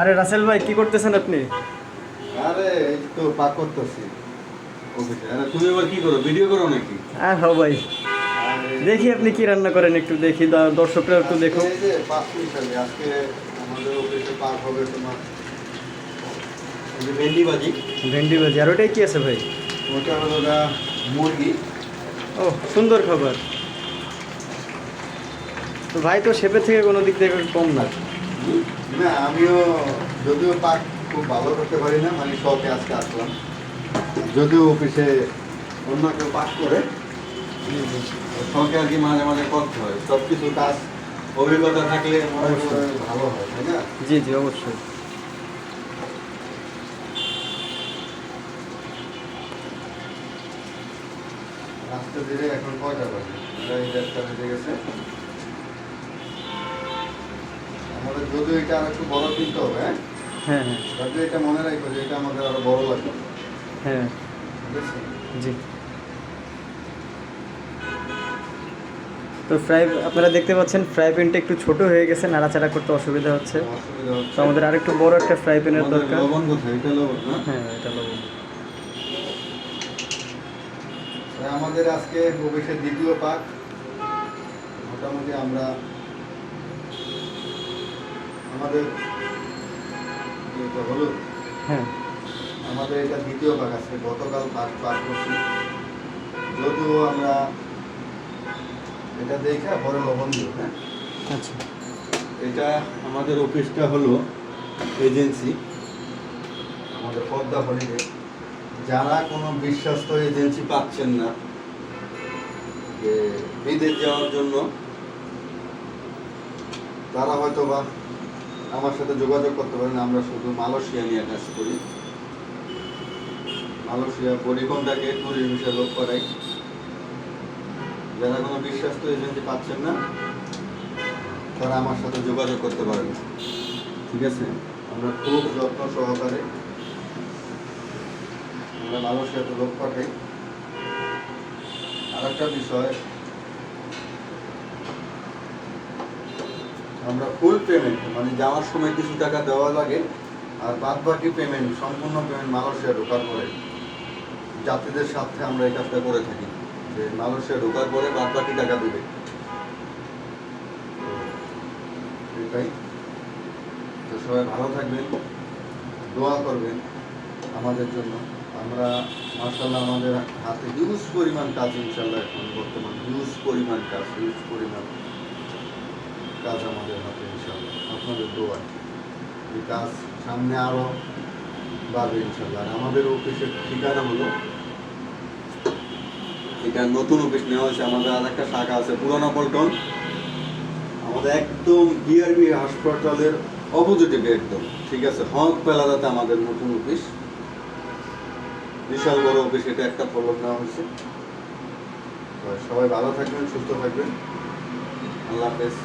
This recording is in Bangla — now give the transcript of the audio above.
আরে রাসেল ভাই কি করতেছেন আপনি? আরে এই তো পাক করতেছি। অফিসে আরে তুমি এবার কি করো? ভিডিও করো নাকি? আর হ্যাঁ ভাই। দেখি আপনি কি রান্না করেন একটু দেখি দর্শকরা একটু দেখো আজকে আমাদের অফিসে পাক হবে তোমার ভেন্ডি ভাজি। ভেন্ডি ভাজি আর ওটাই কি আছে ভাই? ওটা হলো মুরগি। ও সুন্দর খাবার। তো ভাই তো শেপের থেকে কোনো দিক থেকে কম না। না আমিও যদিও পাক খুব ভালো করতে পারি না মানে শখে আজকে আসলাম। যদিও অফিসে অন্য কেউ পাক করে শখে আর কি মাঝে মাঝে করতে হয়। সব কিছু কাজ অভিজ্ঞতা থাকলে ভালো হয় তাই না? জি জি অবশ্যই। আস্তে ধীরে এখন কয়টা বাজে? দেড়টা বেজে গেছে। যদিও এটা আর একটু বড় কিনতে হবে হ্যাঁ? হ্যাঁ হ্যাঁ। যদিও এটা মনে রাখো যে এটা আমাদের আরও বড় লাগবে। হ্যাঁ। জি। তো ফ্রাই আপনারা দেখতে পাচ্ছেন ফ্রাই প্যানটা একটু ছোট হয়ে গেছে নাড়াচাড়া করতে অসুবিধা হচ্ছে। তো আমাদের আরেকটু বড় একটা ফ্রাই প্যানের দরকার। হ্যাঁ এটা লবণ আমাদের আজকে অফিসের দ্বিতীয় পাক মোটামুটি আমরা আমাদের এটা হলো? হ্যাঁ। আমাদের এটা দ্বিতীয় পাক আছে গতকাল ফার্স্ট পাক করছি। যদিও আমরা এটা দেখে পরে লবণ দিব হ্যাঁ? আচ্ছা। এটা আমাদের অফিসটা হলো এজেন্সি আমাদের পদ্মা হলিডে। যারা কোনো বিশ্বস্ত এজেন্সি পাচ্ছেন না যে বিদেশ যাওয়ার জন্য তারা হয়তো বা আমার সাথে যোগাযোগ করতে পারেন, আমরা শুধু মালয়েশিয়া নিয়ে কাজ করি। মালয়েশিয়া পরিবহনটাকে ট্যুরিস্ট হিসেবে লোক করাই যারা কোনো বিশ্বস্ত এজেন্সি পাচ্ছেন না, তারা আমার সাথে যোগাযোগ করতে পারেন। ঠিক আছে? আমরা খুব যত্ন সহকারে আমরা মালয়েশিয়াতে লোক পাঠাই। আর একটা বিষয় আমরা ফুল পেমেন্ট মানে যাওয়ার সময় কিছু টাকা দেওয়া লাগে, আর বাদ বাকি পেমেন্ট সম্পূর্ণ পেমেন্ট মালয়েশিয়া ঢোকার পরে। যাত্রীদের সাথে আমরা এই কাজটা করে থাকি, যে মালয়েশিয়া ঢোকার পরে বাদ বাকি টাকা দেবে। এটাই তো সবাই ভালো থাকবেন, দোয়া করবেন আমাদের জন্য। আমরা মার্শাল্লাহ আমাদের হাতে হিউজ পরিমাণ কাজ ইনশাল্লাহ এখন বর্তমান হিউজ পরিমাণ কাজ হিউজ পরিমাণ। কাজ আমাদের হাতে ইনশাল্লাহ আপনাদের দোয়া। এই কাজ সামনে আরও বাড়বে ইনশাল্লাহ আমাদের অফিসের ঠিকানা হলো এটা নতুন অফিস, নেওয়া হয়েছে। আমাদের আর একটা শাখা আছে, পুরোনো পল্টন। আমাদের একদম বিআরবি হাসপাতালের অপোজিটে একদম। ঠিক আছে, হক পেলাদাতে আমাদের নতুন অফিস। বিশাল বড় অফিস, এটা একটা ফলক নেওয়া হয়েছে। সবাই ভালো থাকবেন, সুস্থ থাকবেন। আল্লাহ হাফেজ।